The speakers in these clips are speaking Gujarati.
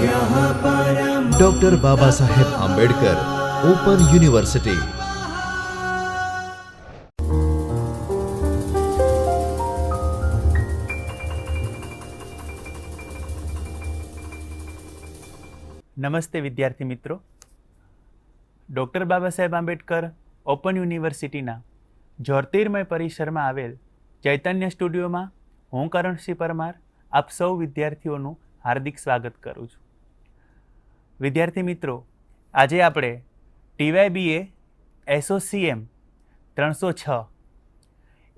Doctor Baba Saheb Ambedkar open university નમસ્તે વિદ્યાર્થી મિત્રો ડૉક્ટર બાબા સાહેબ આંબેડકર ઓપન યુનિવર્સિટીના જ્યોતિર્મય પરિસરમાં આવેલ ચૈતન્ય સ્ટુડિયોમાં હું કરણસિંહ પરમાર, આપ સૌ વિદ્યાર્થીઓનું હાર્દિક સ્વાગત કરું છું. વિદ્યાર્થી મિત્રો, આજે આપણે ટીવાયબીએ એસોસીએમ ત્રણસો છ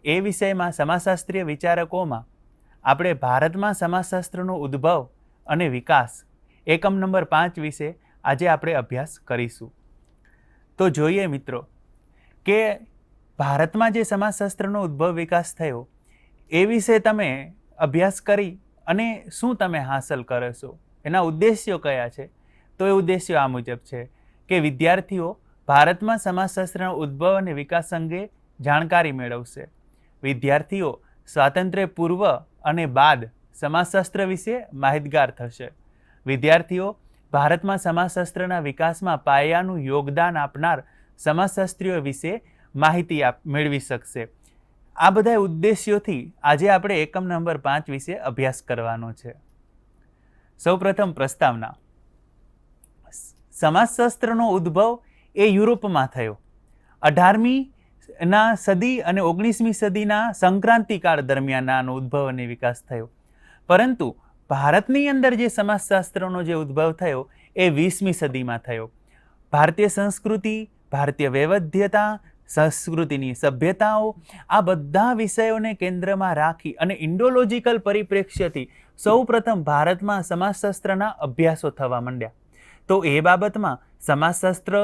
એ વિષયમાં સમાજશાસ્ત્રીય વિચારકોમાં આપણે ભારતમાં સમાજશાસ્ત્રનો ઉદ્ભવ અને વિકાસ એકમ નંબર પાંચ વિશે આજે આપણે અભ્યાસ કરીશું. તો જોઈએ મિત્રો, કે ભારતમાં જે સમાજશાસ્ત્રનો ઉદ્ભવ વિકાસ થયો, એ વિશે તમે અભ્યાસ કરી અને શું તમે હાંસલ કરો છો? એના ઉદ્દેશ્યો કયા છે? તો એ ઉદ્દેશ્યો આ મુજબ છે કે વિદ્યાર્થીઓ ભારતમાં સમાજશાસ્ત્રના ઉદ્ભવ અને વિકાસ અંગે જાણકારી મેળવશે. વિદ્યાર્થીઓ સ્વાતંત્ર્ય પૂર્વ અને બાદ સમાજશાસ્ત્ર વિશે માહિતગાર થશે. વિદ્યાર્થીઓ ભારતમાં સમાજશાસ્ત્રના વિકાસમાં પાયાનું યોગદાન આપનાર સમાજશાસ્ત્રીઓ વિશે માહિતી આપ, મેળવી શકશે. આ બધા ઉદ્દેશ્યોથી આજે આપણે એકમ નંબર પાંચ વિશે અભ્યાસ કરવાનો છે. સૌપ્રથમ પ્રસ્તાવના. સમાજશાસ્ત્રનો ઉદ્ભવ એ યુરોપમાં થયો. અઢારમી ના સદી અને ઓગણીસમી સદીના સંક્રાંતિકાળ દરમિયાન આનો ઉદ્ભવ અને વિકાસ થયો. પરંતુ ભારતની અંદર જે સમાજશાસ્ત્રનો જે ઉદ્ભવ થયો એ વીસમી સદીમાં થયો. ભારતીય સંસ્કૃતિ, ભારતીય વૈવધ્યતા, સંસ્કૃતિની સભ્યતાઓ આ બધા વિષયોને કેન્દ્રમાં રાખી અને ઇન્ડોલોજીકલ પરિપ્રેક્ષ્યથી સૌપ્રથમ ભારતમાં સમાજશાસ્ત્રના અભ્યાસો થવા માંડ્યા. તો એ બાબતમાં સમાજશાસ્ત્ર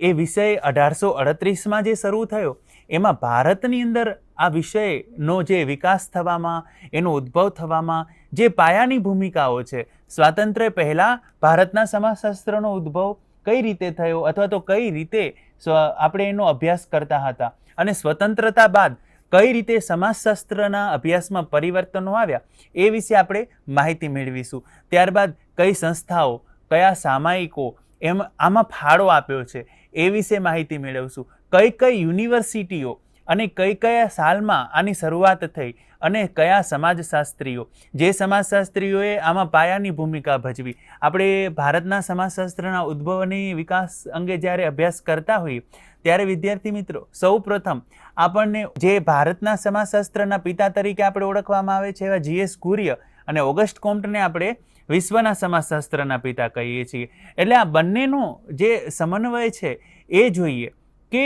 એ વિષય અઢારસો અડત્રીસમાં જે શરૂ થયો, એમાં ભારતની અંદર આ વિષયનો જે વિકાસ થવામાં, એનો ઉદ્ભવ થવામાં જે પાયાની ભૂમિકાઓ છે, સ્વાતંત્ર્ય પહેલાં ભારતના સમાજશાસ્ત્રનો ઉદ્ભવ કઈ રીતે થયો અથવા તો કઈ રીતે આપણે એનો અભ્યાસ કરતા હતા અને સ્વતંત્રતા બાદ કઈ રીતે સમાજશાસ્ત્રના અભ્યાસમાં પરિવર્તનો આવ્યા, એ વિશે આપણે માહિતી મેળવીશું. ત્યારબાદ કઈ સંસ્થાઓ કયા સામાયિકો એમ આમાં ફાળો આપ્યો છે એ વિશે માહિતી મેળવશું. કઈ કઈ યુનિવર્સિટીઓ અને કઈ કયા સાલમાં આની શરૂઆત થઈ અને કયા સમાજશાસ્ત્રીઓ? જે સમાજશાસ્ત્રીઓએ આમાં પાયાની ભૂમિકા ભજવી. આપણે ભારતના સમાજશાસ્ત્રના ઉદ્ભવ અને વિકાસ અંગે જ્યારે અભ્યાસ કરતા હોઈએ, ત્યારે વિદ્યાર્થી મિત્રો, સૌ પ્રથમ આપણને જે ભારતના સમાજશાસ્ત્રના પિતા તરીકે આપણે ઓળખવામાં આવે છે એવા જીએસ કુર્ય અને ઓગસ્ટ કોમ્ટને આપણે વિશ્વના સમાજશાસ્ત્રના પિતા કહીએ છીએ. એટલે આ બંનેનો જે સમન્વય છે એ જોઈએ કે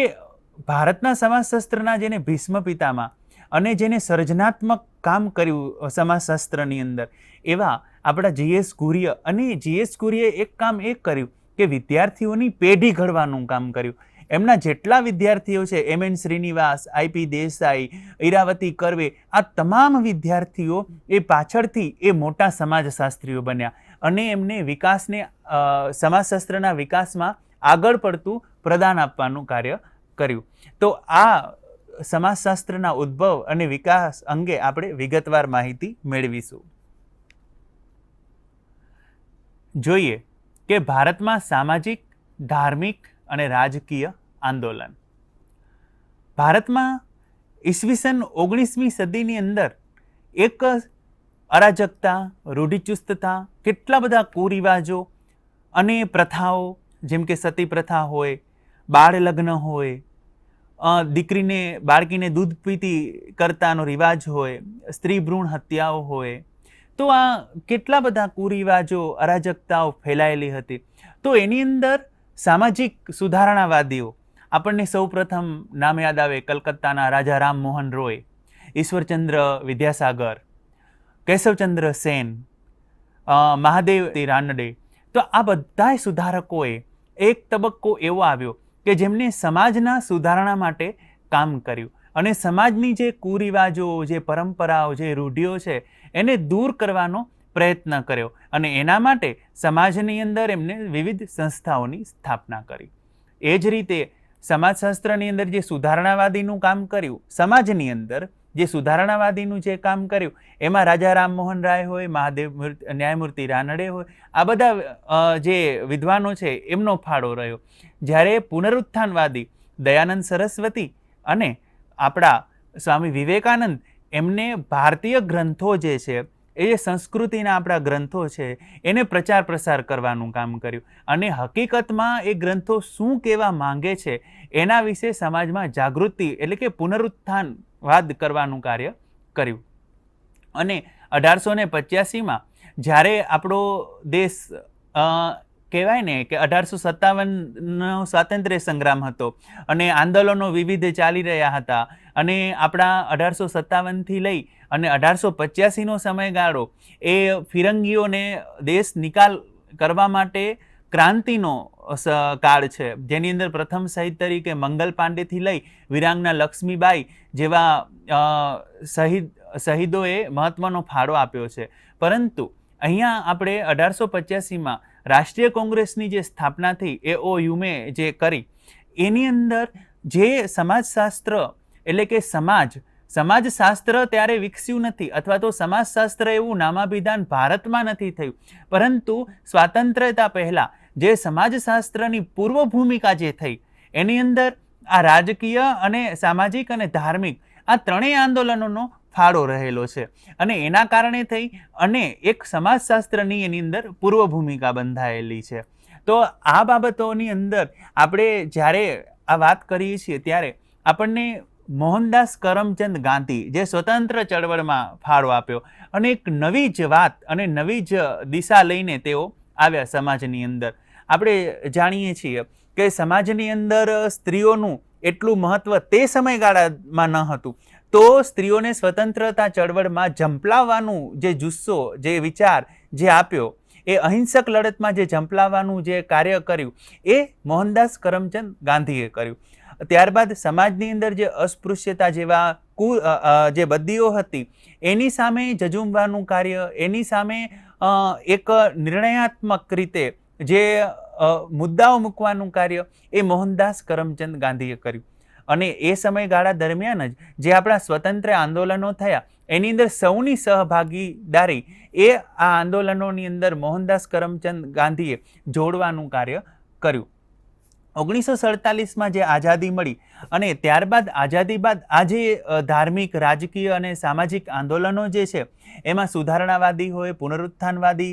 ભારતના સમાજશાસ્ત્રના જેને ભીષ્મ પિતામાં અને જેને સર્જનાત્મક કામ કર્યું સમાજશાસ્ત્રની અંદર, એવા આપણા જીએસ કુર્ય અને જીએસ કુર્યએ એક કામ એ કર્યું કે વિદ્યાર્થીઓની પેઢી ઘડવાનું કામ કર્યું. એમના જેટલા વિદ્યાર્થીઓ છે M N Srinivas IP Desai, Iravati Karve, આ તમામ વિદ્યાર્થીઓ એ પાછળથી એ મોટા સમાજશાસ્ત્રીઓ બન્યા. અને એમને વિકાસને સમાજશાસ્ત્રના વિકાસમાં આગળ પડતું પ્રદાન આપવાનું કાર્ય કર્યું. તો આ સમાજશાસ્ત્રના ઉદ્ભવ અને વિકાસ અંગે આપણે વિગતવાર માહિતી મેળવીશું. જોઈએ કે ભારતમાં સામાજિક, ધાર્મિક અને રાજકીય આંદોલન. ભારતમાં ઈસવીસન ઓગણીસમી સદીની અંદર એક અરાજકતા, રૂઢિચુસ્તતા, કેટલા બધા કુરિવાજો અને પ્રથાઓ, જેમ કે સતી પ્રથા હોય, બાળ લગ્ન હોય દીકરીને, બાળકીને દૂધ પીતી કરતાનો રિવાજ હોય, સ્ત્રી ભ્રૂણ હત્યાઓ હોય, તો આ કેટલા બધા કુરિવાજો, અરાજકતાઓ ફેલાયેલી હતી. તો એની અંદર સામાજિક સુધારણાવાદીઓ. આપણને સૌપ્રથમ નામ યાદ આવે કલકત્તાના રાજા રામ મોહન રોય, ઈશ્વરચંદ્ર વિદ્યાસાગર, કેશવચંદ્ર સેન મહાદેવ રાનડે. તો આ બધાય સુધારકોએ એક તબક્કો એવો આવ્યો કે જેમને સમાજના સુધારણા માટે કામ કર્યું. અને સમાજની જે કુરિવાજો, જે પરંપરાઓ, જે રૂઢિઓ છે, એને દૂર કરવાનો પ્રયત્ન કર્યો અને એના માટે સમાજની અંદર એમને વિવિધ સંસ્થાઓની સ્થાપના કરી. એ જ રીતે સમાજશાસ્ત્રની અંદર જે સુધારણાવાદીનું કામ કર્યું, સમાજની અંદર જે સુધારણાવાદીનું જે કામ કર્યું, એમાં રાજા રામમોહન રાય હોય, મહાદેવ ન્યાયમૂર્તિ રાનડે હોય, આ બધા જે વિદ્વાનો છે એમનો ફાળો રહ્યો. જ્યારે પુનરુત્થાનવાદી દયાનંદ સરસ્વતી અને આપણા સ્વામી વિવેકાનંદ એમને ભારતીય ગ્રંથો જે છે એ જે સંસ્કૃતિના આપણા ગ્રંથો છે, એને પ્રચાર પ્રસાર કરવાનું કામ કર્યું. અને હકીકતમાં એ ગ્રંથો શું કહેવા માંગે છે, એના વિશે સમાજમાં જાગૃતિ એટલે કે પુનરુત્થાનવાદ કરવાનું કાર્ય કર્યું. અને અઢારસો ને પચ્યાસીમાં જ્યારે આપણો દેશ કહેવાય ને કે અઢારસો સત્તાવનનો સ્વાતંત્ર્ય સંગ્રામ હતો અને આંદોલનો વિવિધ ચાલી રહ્યા હતા અને આપણા અઢારસો સત્તાવનથી લઈ અને અઢારસો પચ્યાસીનો સમયગાળો એ ફિરંગીઓને દેશ નિકાલ કરવા માટે ક્રાંતિનો કાળ છે. જેની અંદર પ્રથમ શહીદ તરીકે મંગલ પાંડેથી લઈ વિરાંગના લક્ષ્મીબાઈ જેવા શહીદ, શહીદોએ મહત્વનો ફાળો આપ્યો છે. પરંતુ અહીંયા આપણે અઢારસો પચ્યાસીમાં રાષ્ટ્રીય કોંગ્રેસની જે સ્થાપના થઈ, એ ઓ યુમે જે કરી, એની અંદર જે સમાજશાસ્ત્ર એટલે કે સમાજ સમાજશાસ્ત્ર ત્યારે વિકસ્યું નથી અથવા તો સમાજશાસ્ત્ર એવું નામાભિધાન ભારતમાં નથી થયું. પરંતુ સ્વાતંત્ર્યતા પહેલાં જે સમાજશાસ્ત્રની પૂર્વ ભૂમિકા જે થઈ, એની અંદર આ રાજકીય અને સામાજિક અને ધાર્મિક આ ત્રણેય આંદોલનોનો ફાળો રહેલો છે. અને એના કારણે થઈ અને એક સમાજશાસ્ત્રની એની અંદર પૂર્વ ભૂમિકા બંધાયેલી છે. તો આ બાબતોની અંદર આપણે જ્યારે આ વાત કરીએ છીએ ત્યારે આપણને મોહનદાસ કરમચંદ ગાંધી જે સ્વતંત્ર ચળવળમાં ફાળો આપ્યો. અને એક નવી જ વાત અને નવી જ દિશા લઈને તેઓ આવ્યા સમાજની અંદર. આપણે જાણીએ છીએ કે સમાજની અંદર સ્ત્રીઓનું એટલું મહત્ત્વ તે સમયગાળામાં ન હતું. તો સ્ત્રીઓને સ્વતંત્રતા ચળવળમાં ઝંપલાવવાનું જે જુસ્સો, જે વિચાર જે આપ્યો, એ અહિંસક લડતમાં જે ઝંપલાવવાનું જે કાર્ય કર્યું, એ મોહનદાસ કરમચંદ ગાંધીએ કર્યું. ત્યારબાદ સમાજની અંદર જે અસ્પૃશ્યતા જેવા કુ જે બદીઓ હતી, એની સામે જજુમવાનું કાર્ય, એની સામે એક નિર્ણયાત્મક રીતે જે મુદ્દાઓ મૂકવાનું કાર્ય, એ મોહનદાસ કરમચંદ ગાંધીએ કર્યું. અને એ સમયગાળા દરમિયાન જ જે આપણા સ્વતંત્ર આંદોલનો થયા, એની અંદર સૌની સહભાગીદારી, એ આ આંદોલનોની અંદર મોહનદાસ કરમચંદ ગાંધીએ જોડવાનું કાર્ય કર્યું. ઓગણીસો સડતાલીસમાં જે આઝાદી મળી અને ત્યારબાદ આઝાદી બાદ આ જે ધાર્મિક, રાજકીય અને સામાજિક આંદોલનો જે છે, એમાં સુધારણાવાદી હોય, પુનરુત્થાનવાદી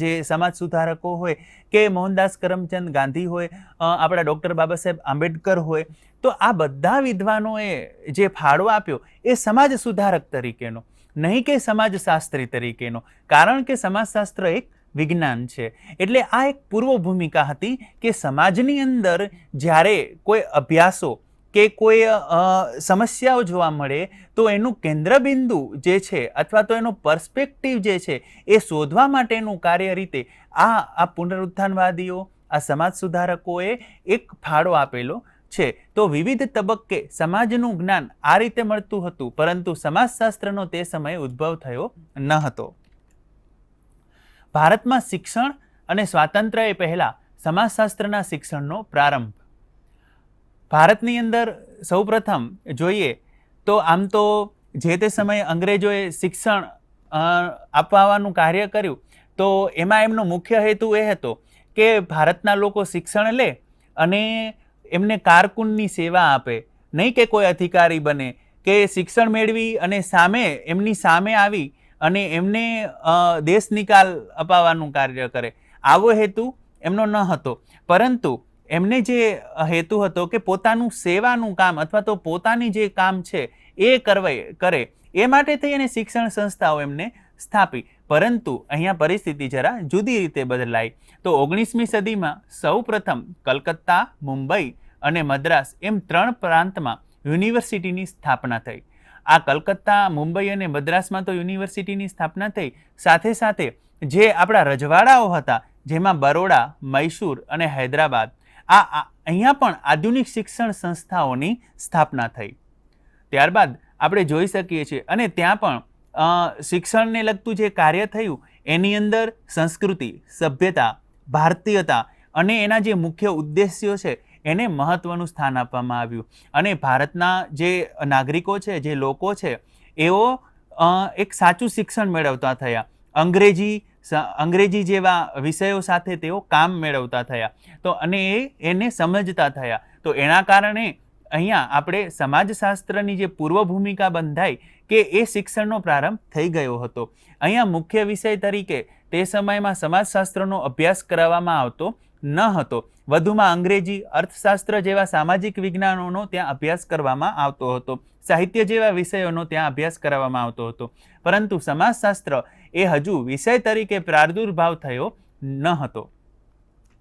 જે સમાજ સુધારકો હોય કે મોહનદાસ કરમચંદ ગાંધી હોય આપણા ડૉક્ટર બાબા સાહેબ આંબેડકર હોય, તો આ બધા વિદ્વાનોએ જે ફાળો આપ્યો એ સમાજ સુધારક તરીકેનો, નહીં કે સમાજશાસ્ત્રી તરીકેનો. કારણ કે સમાજશાસ્ત્ર એક વિજ્ઞાન છે. એટલે આ એક પૂર્વ ભૂમિકા હતી કે સમાજની અંદર જ્યારે કોઈ અભ્યાસો કે કોઈ સમસ્યાઓ જોવા મળે, તો એનું કેન્દ્રબિંદુ જે છે અથવા તો એનો પર્સપેક્ટિવ જે છે એ શોધવા માટેનું કાર્ય રીતે આ આ પુનરુત્થાનવાદીઓ, આ સમાજ સુધારકોએ એક ફાળો આપેલો છે. તો વિવિધ તબક્કે સમાજનું જ્ઞાન આ રીતે મળતું હતું, પરંતુ સમાજશાસ્ત્રનો તે સમયે ઉદ્ભવ થયો ન હતો. ભારતમાં શિક્ષણ અને સ્વાતંત્ર્ય પહેલાં સમાજશાસ્ત્રના શિક્ષણનો પ્રારંભ. ભારતની અંદર સૌપ્રથમ જોઈએ તો આમ તો જે તે સમયે અંગ્રેજોએ શિક્ષણ આપવાનું કાર્ય કર્યું, તો એમાં એમનો મુખ્ય હેતુ એ હતો કે ભારતના લોકો શિક્ષણ લે અને એમને કારકુનની સેવા આપે. નહીં કે કોઈ અધિકારી બને કે શિક્ષણ મેળવી અને સામે, એમની સામે આવી અને એમને દેશ નિકાલ અપાવવાનું કાર્ય કરે. આવો હેતુ એમનો ન હતો. પરંતુ એમને જે હેતુ હતો કે પોતાનું સેવાનું કામ અથવા તો પોતાની જે કામ છે એ કરવાય કરે, એ માટે થઈ અને શિક્ષણ સંસ્થાઓ એમને સ્થાપી. પરંતુ અહીંયા પરિસ્થિતિ જરા જુદી રીતે બદલાઈ. તો ઓગણીસમી સદીમાં સૌ પ્રથમ કલકત્તા, મુંબઈ અને મદ્રાસ એમ ત્રણ પ્રાંતમાં યુનિવર્સિટીની સ્થાપના થઈ. આ કલકત્તા, મુંબઈ અને મદ્રાસમાં તો યુનિવર્સિટીની સ્થાપના થઈ. સાથે સાથે જે આપણા રજવાડાઓ હતા, જેમાં બરોડા, મૈસૂર અને હૈદરાબાદ, આ અહીંયા પણ આધુનિક શિક્ષણ સંસ્થાઓની સ્થાપના થઈ. ત્યારબાદ આપણે જોઈ શકીએ છીએ અને ત્યાં પણ શિક્ષણને લગતું જે કાર્ય થયું, એની અંદર સંસ્કૃતિ, સભ્યતા, ભારતીયતા અને એના જે મુખ્ય ઉદ્દેશ્યો છે એને મહત્ત્વનું સ્થાન આપવામાં આવ્યું. અને ભારતના જે નાગરિકો છે, જે લોકો છે, એઓ એક સાચું શિક્ષણ મેળવતા થયા. અંગ્રેજી અંગ્રેજી જેવા વિષયો સાથે તેઓ કામ મેળવતા થયા. તો અને એ, એને સમજતા થયા. તો એના કારણે અહીંયા આપણે સમાજશાસ્ત્રની જે પૂર્વ ભૂમિકા બંધાઈ કે એ શિક્ષણનો પ્રારંભ થઈ ગયો હતો. અહીંયા મુખ્ય વિષય તરીકે તે સમયમાં સમાજશાસ્ત્રનો અભ્યાસ કરાવવામાં આવતો ન હતો. વધુમાં અંગ્રેજી અર્થશાસ્ત્ર જેવા સામાજિક વિજ્ઞાનોનો ત્યાં અભ્યાસ કરવામાં આવતો હતો. સાહિત્ય જેવા વિષયોનો ત્યાં અભ્યાસ કરાવવામાં આવતો હતો. પરંતુ સમાજશાસ્ત્ર એ હજુ વિષય તરીકે પ્રાદુર્ભાવ થયો ન હતો.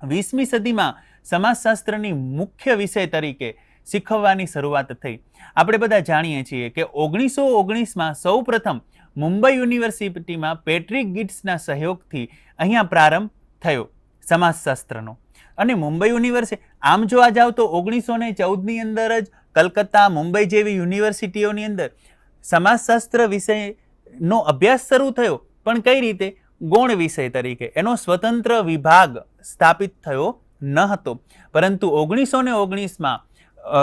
વીસમી સદીમાં સમાજશાસ્ત્રની મુખ્ય વિષય તરીકે શીખવવાની શરૂઆત થઈ. આપણે બધા જાણીએ છીએ કે ઓગણીસો ઓગણીસમાં સૌ પ્રથમ મુંબઈ યુનિવર્સિટીમાં પેટ્રિક ગિટ્સના સહયોગથી અહીંયા પ્રારંભ થયો સમાજશાસ્ત્રનો. અને મુંબઈ યુનિવર્સિટી આમ જોવા જાવ તો ઓગણીસો ને ચૌદની અંદર જ કલકત્તા, મુંબઈ જેવી યુનિવર્સિટીઓની અંદર સમાજશાસ્ત્ર વિષયનો અભ્યાસ શરૂ થયો. પણ કઈ રીતે? ગૌણ વિષય તરીકે. એનો સ્વતંત્ર વિભાગ સ્થાપિત થયો ન હતો પરંતુ ઓગણીસો ને ઓગણીસમાં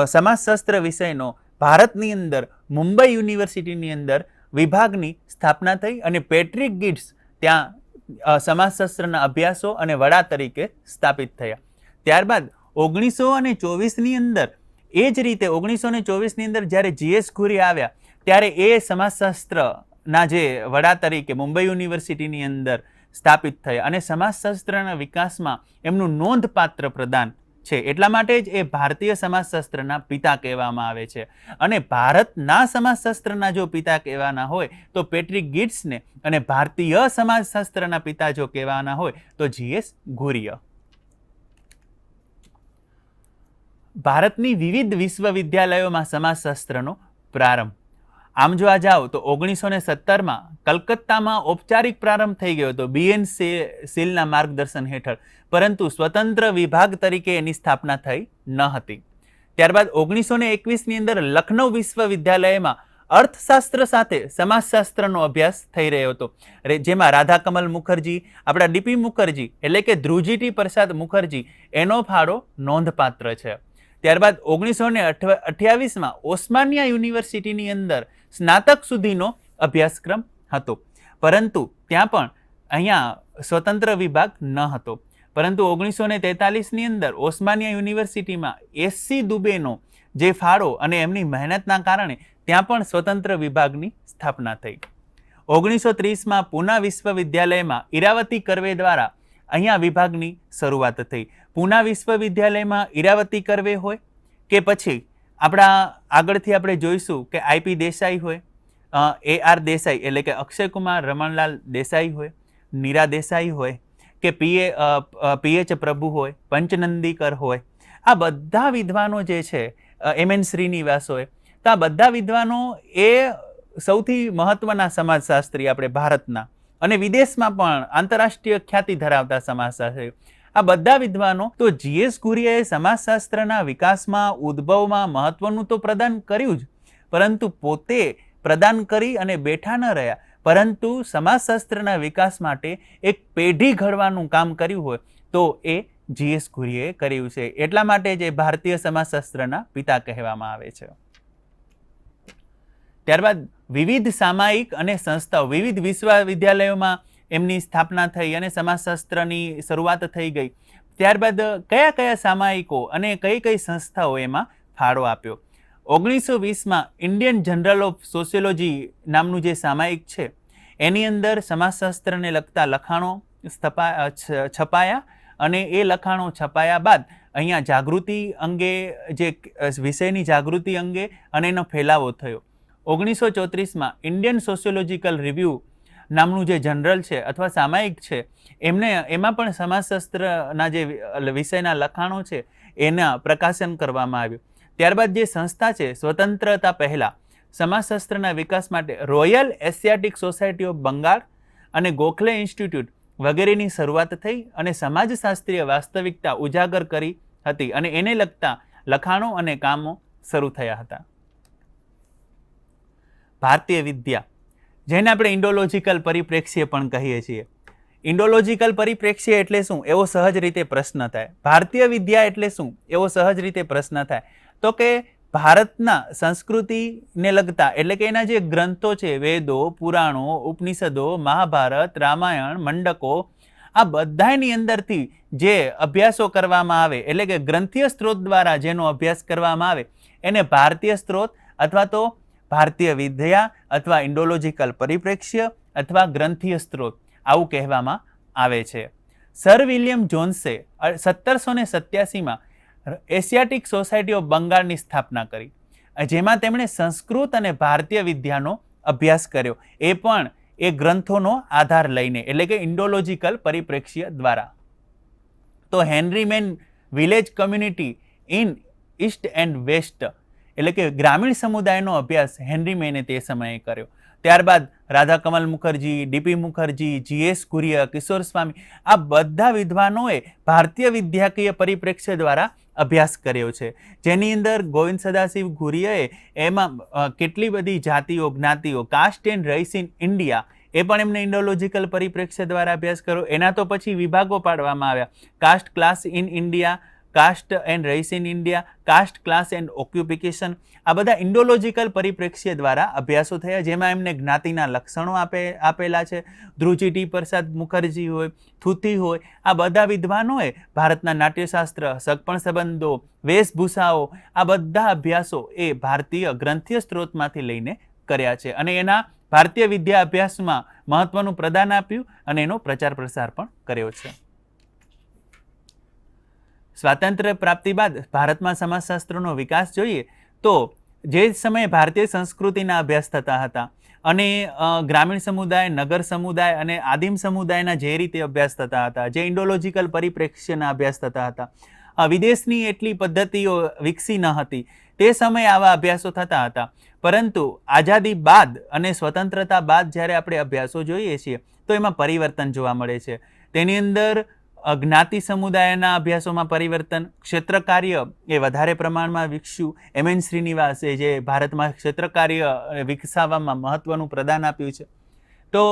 સમાજશાસ્ત્ર વિષયનો ભારતની અંદર, મુંબઈ યુનિવર્સિટીની અંદર વિભાગની સ્થાપના થઈ અને પેટ્રિક ગિટ્સ ત્યાં સમાજશાસ્ત્રના અભ્યાસો અને વડા તરીકે સ્થાપિત થયા. ત્યારબાદ ઓગણીસો અને ચોવીસની અંદર, એ જ રીતે ઓગણીસો ને ચોવીસની અંદર જ્યારે જીએસ ઘુરી આવ્યા, ત્યારે એ સમાજશાસ્ત્રના જે વડા તરીકે મુંબઈ યુનિવર્સિટીની અંદર સ્થાપિત થયા અને સમાજશાસ્ત્રના વિકાસમાં એમનું નોંધપાત્ર પ્રદાન છે. એટલા માટે જ એ ભારતીય સમાજશાસ્ત્રના પિતા કહેવામાં આવે છે. અને ભારતના સમાજશાસ્ત્રના જો પિતા કહેવાના હોય, તો પેટ્રિક ગિટ્સને અને ભારતીય સમાજશાસ્ત્રના પિતા જો કહેવાના હોય, તો જીએસ ઘુરિય ભારતની વિવિધ વિશ્વવિદ્યાલયોમાં સમાજશાસ્ત્રનો પ્રારંભ. આમ જોવા જાઓ તો ઓગણીસો ને સત્તરમાં કલકત્તામાં ઔપચારિક પ્રારંભ થઈ ગયો હતો બીએન સિલના માર્ગદર્શન હેઠળ. પરંતુ સ્વતંત્ર વિભાગ તરીકે એની સ્થાપના થઈ ન હતી. ત્યારબાદ ઓગણીસો ને એકવીસની અંદર લખનૌ વિશ્વવિદ્યાલયમાં અર્થશાસ્ત્ર સાથે સમાજશાસ્ત્રનો અભ્યાસ થઈ રહ્યો હતો. જેમાં રાધાકમલ મુખર્જી, આપણા ડીપી મુખર્જી, એટલે કે ધ્રુજીટી પ્રસાદ મુખર્જી, એનો ફાળો નોંધપાત્ર છે. ત્યારબાદ ઓગણીસો ને અઠ્યાવીસમાં ઓસ્માનિયા યુનિવર્સિટીની અંદર સ્નાતક સુધીનો અભ્યાસક્રમ હતો. પરંતુ ત્યાં પણ અહીંયા સ્વતંત્ર વિભાગ ન હતો. પરંતુ ઓગણીસો ને તેતાલીસની અંદર ઓસ્માનિયા યુનિવર્સિટીમાં એસસી દુબેનો જે ફાળો અને એમની મહેનતના કારણે ત્યાં પણ સ્વતંત્ર વિભાગની સ્થાપના થઈ. ઓગણીસો ત્રીસમાં પૂના વિશ્વવિદ્યાલયમાં ઈરાવતી કરવે દ્વારા અહીંયા વિભાગની શરૂઆત થઈ. પૂના વિશ્વવિદ્યાલયમાં ઈરાવતી કરવે હોય કે પછી આપણા આગળથી આપણે જોઈશું કે આઈપી દેસાઈ હોય એ આર દેસાઈ એટલે કે અક્ષયકુમાર રમણલાલ દેસાઈ હોય નીરા દેસાઈ હોય, કે પીએ પીએચ પ્રભુ હોય, પંચનંદીકર હોય, આ બધા વિદ્વાનો જે છે એમ એન શ્રીનિવાસ હોય, તો આ બધા વિદ્વાનો એ સૌથી મહત્વના સમાજશાસ્ત્રી આપણે ભારતના. અને વિદેશમાં પણ આંતરરાષ્ટ્રીય ખ્યાતિ ધરાવતા સમાજશાસ્ત્રી આ બધા વિદ્વાનો તો જીએસ ઘુરિયાએ સમાજશાસ્ત્રના વિકાસમાં, ઉદ્ભવમાં મહત્વનું તો પ્રદાન કર્યું જ. પરંતુ પોતે પ્રદાન કરી અને બેઠા ન રહ્યા. પરંતુ સમાજશાસ્ત્રના વિકાસ માટે એક પેઢી ઘડવાનું કામ કર્યું હોય તો એ જીએસ ઘુરીએ કર્યું છે. એટલા માટે જે ભારતીય સમાજશાસ્ત્રના પિતા કહેવામાં આવે છે. ત્યારબાદ વિવિધ સામાયિક અને સંસ્થાઓ, વિવિધ વિશ્વવિદ્યાલયોમાં એમની સ્થાપના થઈ અને સમાજશાસ્ત્રની શરૂઆત થઈ ગઈ. ત્યારબાદ કયા કયા સામાયિકો અને કઈ કઈ સંસ્થાઓ એમાં ફાળો આપ્યો? ઓગણીસો વીસમાં ઇન્ડિયન જનરલ ઓફ સોશિયોલોજી નામનું જે સામાયિક છે, એની અંદર સમાજશાસ્ત્રને લગતા લખાણો સ્થપા છપાયા અને એ લખાણો છપાયા બાદ અહીંયા જાગૃતિ અંગે જે વિષયની જાગૃતિ અંગે અને એનો ફેલાવો થયો. ઓગણીસો ચોત્રીસમાં ઇન્ડિયન સોશિયોલોજીકલ રિવ્યૂ નામનું જે જનરલ છે અથવા સામાયિક છે, એમને, એમાં પણ સમાજશાસ્ત્રના જે વિષયના લખાણો છે, એના પ્રકાશન કરવામાં આવ્યું. ત્યારબાદ જે સંસ્થા છે, સ્વતંત્રતા પહેલાં, સમાજશાસ્ત્રના વિકાસ માટે Royal Asiatic Society of Bengal અને ગોખલે ઇન્સ્ટિટ્યૂટ વગેરેની શરૂઆત થઈ અને સમાજશાસ્ત્રીય વાસ્તવિકતા ઉજાગર કરી હતી અને એને લગતા લખાણો અને કામો શરૂ થયા હતા. ભારતીય વિદ્યા જેને આપણે ઇન્ડોલોજિકલ પરિપ્રેક્ષ્ય પણ કહીએ છીએ. ઇન્ડોલોજિકલ પરિપ્રેક્ષ્ય એટલે શું? એવો સહજ રીતે પ્રશ્ન થાય. ભારતીય વિદ્યા એટલે શું? એવો સહજ રીતે પ્રશ્ન થાય. તો કે ભારતના સંસ્કૃતિને લગતા, એટલે કે એના જે ગ્રંથો છે, વેદો, પુરાણો, ઉપનિષદો, મહાભારત, રામાયણ, મંડકો, આ બધાની અંદરથી જે અભ્યાસો કરવામાં આવે, એટલે કે ગ્રંથીય સ્ત્રોત દ્વારા જેનો અભ્યાસ કરવામાં આવે, એને ભારતીય સ્ત્રોત અથવા તો ભારતીય વિદ્યા અથવા ઇન્ડોલોજીકલ પરિપ્રેક્ષ્ય અથવા ગ્રંથીય સ્ત્રોત આવું કહેવામાં આવે છે. સર વિલિયમ જોન્સે સત્તરસો ને સત્યાસીમાં એશિયાટિક સોસાયટી ઓફ બંગાળની સ્થાપના કરી. જેમાં તેમણે સંસ્કૃત અને ભારતીય વિદ્યાનો અભ્યાસ કર્યો. એ પણ એ ગ્રંથોનો આધાર લઈને, એટલે કે ઇન્ડોલોજીકલ પરિપ્રેક્ષ્ય દ્વારા. તો Henry Maine village community in east and west એટલે કે ગ્રામીણ સમુદાયનો અભ્યાસ હેનરી મેને તે સમયે કર્યો. ત્યારબાદ Radha Kamal Mukherjee, D P Mukherjee G S Kuriye, Kishore Swami, આ બધા વિદ્વાનોએ ભારતીય વિદ્યાકીય પરિપ્રેક્ષ્ય દ્વારા અભ્યાસ કર્યો છે. જેની અંદર ગોવિંદ સદાશિવ ગુરિયાએ એમાં કેટલી બધી જાતિઓ, જ્ઞાતિઓ, caste and race in India એ પણ એમને ઇન્ડોલોજીકલ પરિપ્રેક્ષ્ય દ્વારા અભ્યાસ કર્યો. એના તો પછી વિભાગો પાડવામાં આવ્યા. Caste class in India caste and race in India caste class and occupation આ બધા ઇન્ડોલોજિકલ પરિપ્રેક્ષ્ય દ્વારા અભ્યાસો થયા, જેમાં એમને જ્ઞાતિના લક્ષણો આપે, આપેલા છે. ધ્રુજી ટી. પ્રસાદ મુખર્જી હોય થુથી હોય, આ બધા વિદ્વાનોએ ભારતના નાટ્યશાસ્ત્ર, સગપણ સંબંધો, વેશભૂષાઓ, આ બધા અભ્યાસો એ ભારતીય ગ્રંથીય સ્ત્રોતમાંથી લઈને કર્યા છે. અને એના ભારતીય વિદ્યા અભ્યાસમાં મહત્વનું પ્રદાન આપ્યું અને એનો પ્રચાર પ્રસાર પણ કર્યો છે. સ્વાતંત્ર્ય પ્રાપ્તિ બાદ ભારતમાં સમાજશાસ્ત્રનો વિકાસ જોઈએ તો જે સમયે ભારતીય સંસ્કૃતિના અભ્યાસ થતા હતા અને ગ્રામીણ સમુદાય, નગર સમુદાય અને આદિમ સમુદાયના જે રીતે અભ્યાસ થતા હતા, જે ઇન્ડોલોજીકલ પરિપ્રેક્ષ્યના અભ્યાસ થતા હતા વિદેશની એટલી પદ્ધતિઓ વિકસી ન હતી, તે સમયે આવા અભ્યાસો થતા હતા. પરંતુ આઝાદી બાદ અને સ્વતંત્રતા બાદ જ્યારે આપણે અભ્યાસો જોઈએ છીએ, તો એમાં પરિવર્તન જોવા મળે છે. તેની અંદર જ્ઞાતિ સમુદાયના અભ્યાસોમાં પરિવર્તન ક્ષેત્ર કાર્ય એ વધારે પ્રમાણમાં વિકસ્યું એમ એન શ્રીનિવાસે જે ભારતમાં ક્ષેત્ર કાર્ય વિકસાવવામાં મહત્વનું પ્રદાન આપ્યું છે. તો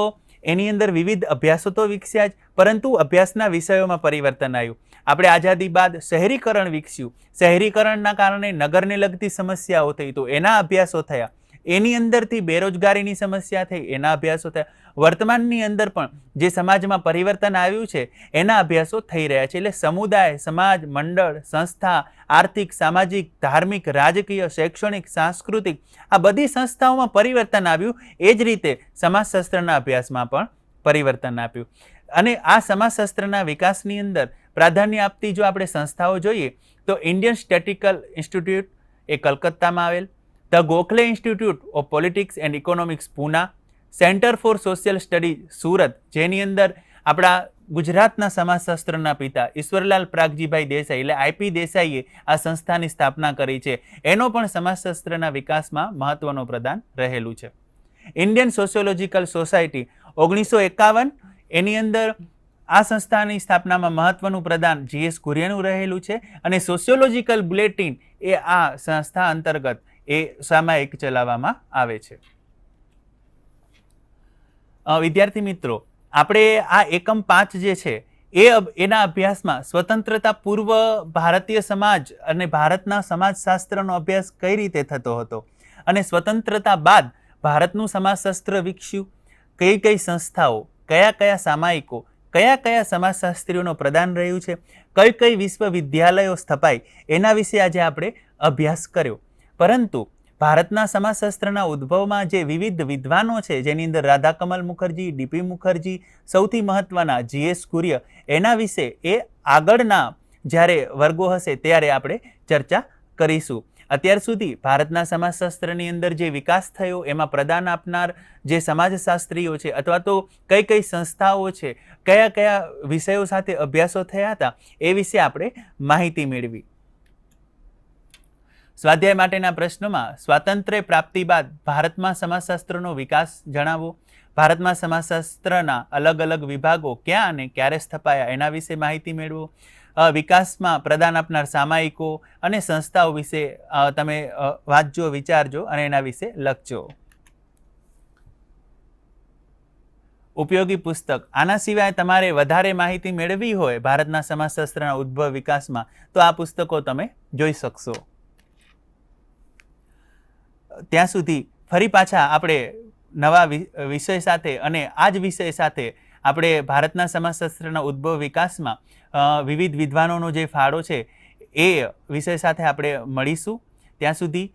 એની અંદર વિવિધ અભ્યાસો તો વિકસ્યા જ, પરંતુ અભ્યાસના વિષયોમાં પરિવર્તન આવ્યું. આપણે આઝાદી બાદ શહેરીકરણ વિકસ્યું. શહેરીકરણના કારણે નગરને લગતી સમસ્યાઓ થઈ તો એના અભ્યાસો થયા. એની અંદરથી બેરોજગારીની સમસ્યા થઈ, એના અભ્યાસો થયા. વર્તમાનની અંદર પણ જે સમાજમાં પરિવર્તન આવ્યું છે, એના અભ્યાસો થઈ રહ્યા છે. એટલે સમુદાય, સમાજ, મંડળ, સંસ્થા, આર્થિક, સામાજિક, ધાર્મિક, રાજકીય, શૈક્ષણિક, સાંસ્કૃતિક, આ બધી સંસ્થાઓમાં પરિવર્તન આવ્યું. એ જ રીતે સમાજશાસ્ત્રના અભ્યાસમાં પણ પરિવર્તન આપ્યું. અને આ સમાજશાસ્ત્રના વિકાસની અંદર પ્રાધાન્ય આપતી જો આપણે સંસ્થાઓ જોઈએ, તો ઇન્ડિયન સ્ટેટિકલ ઇન્સ્ટિટ્યૂટ એ કલકત્તામાં આવેલ the Gokhale Institute of Politics and Economics Poona, Centre for Social Study, Surat, જેની અંદર આપણા ગુજરાતના સમાજશાસ્ત્રના પિતા ઈશ્વરલાલ પ્રાગજીભાઈ દેસાઈ એટલે આઈપી દેસાઈએ આ સંસ્થાની સ્થાપના કરી છે. એનો પણ સમાજશાસ્ત્રના વિકાસમાં મહત્વનો પ્રદાન રહેલું છે. ઇન્ડિયન સોશિયોલોજીકલ સોસાયટી ઓગણીસો એકાવન, એની અંદર આ સંસ્થાની સ્થાપનામાં મહત્વનું પ્રદાન જીએસ કુરિયાનું રહેલું છે અને સોશિયોલોજીકલ બુલેટિન એ આ સંસ્થા અંતર્ગત એ સામાયિક ચલાવવામાં આવે છે. વિદ્યાર્થી મિત્રો, આપણે આ એકમ પાંચ જે છે, એ એના અભ્યાસમાં સ્વતંત્રતા પૂર્વ ભારતીય સમાજ અને ભારતના સમાજશાસ્ત્રનો અભ્યાસ કઈ રીતે થતો હતો? અને સ્વતંત્રતા બાદ ભારતનું સમાજશાસ્ત્ર વિકસ્યું? કઈ કઈ સંસ્થાઓ, કયા કયા સામાયિકો, કયા કયા સમાજશાસ્ત્રીઓનો પ્રદાન રહ્યું છે? કઈ કઈ વિશ્વવિદ્યાલયો સ્થપાઈ એના વિશે આજે આપણે અભ્યાસ કર્યો. પરંતુ ભારતના સમાજશાસ્ત્રના ઉદ્ભવમાં જે વિવિધ વિદ્વાનો છે, જેની અંદર રાધા કમલ મુખર્જી, ડીપી મુખર્જી, સૌથી મહત્વના જીએસ કુર્ય, એના વિશે એ આગળના જ્યારે વર્ગો હશે ત્યારે આપણે ચર્ચા કરીશું. અત્યાર સુધી ભારતના સમાજશાસ્ત્રની અંદર જે વિકાસ થયો, એમાં પ્રદાન આપનાર જે સમાજશાસ્ત્રીઓ છે અથવા તો કઈ કઈ સંસ્થાઓ છે, કયા કયા વિષયો સાથે અભ્યાસો થયા હતા, એ વિશે આપણે માહિતી મેળવી. સ્વાધ્યાય માટેના પ્રશ્નોમાં સ્વાતંત્ર્ય પ્રાપ્તિ બાદ ભારતમાં સમાજશાસ્ત્રનો વિકાસ જણાવો. ભારતમાં સમાજશાસ્ત્રના અલગ અલગ વિભાગો ક્યાં અને ક્યારે સ્થપાયા એના વિશે માહિતી મેળવો. વિકાસમાં પ્રદાન આપનાર સામાયિકો અને સંસ્થાઓ વિશે તમે વાંચજો, વિચારજો અને એના વિશે લખજો. ઉપયોગી પુસ્તક. આના સિવાય તમારે વધારે માહિતી મેળવવી હોય ભારતના સમાજશાસ્ત્રના ઉદ્ભવ વિકાસમાં, તો આ પુસ્તકો તમે જોઈ શકશો. ત્યાં સુધી ફરી પાછા આપણે નવા વિષય સાથે અને આ જ વિષય સાથે આપણે ભારતના સમાજશાસ્ત્રના ઉદ્ભવ વિકાસમાં વિવિધ વિદ્વાનોનો જે ફાળો છે, એ વિષય સાથે આપણે મળીશું. ત્યાં સુધી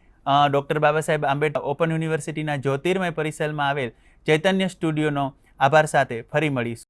ડૉક્ટર બાબા સાહેબ આંબેડકર ઓપન યુનિવર્સિટીના જ્યોતિર્મય પરિસરમાં આવેલ ચૈતન્ય સ્ટુડિયોનો આભાર સાથે ફરી મળીશું.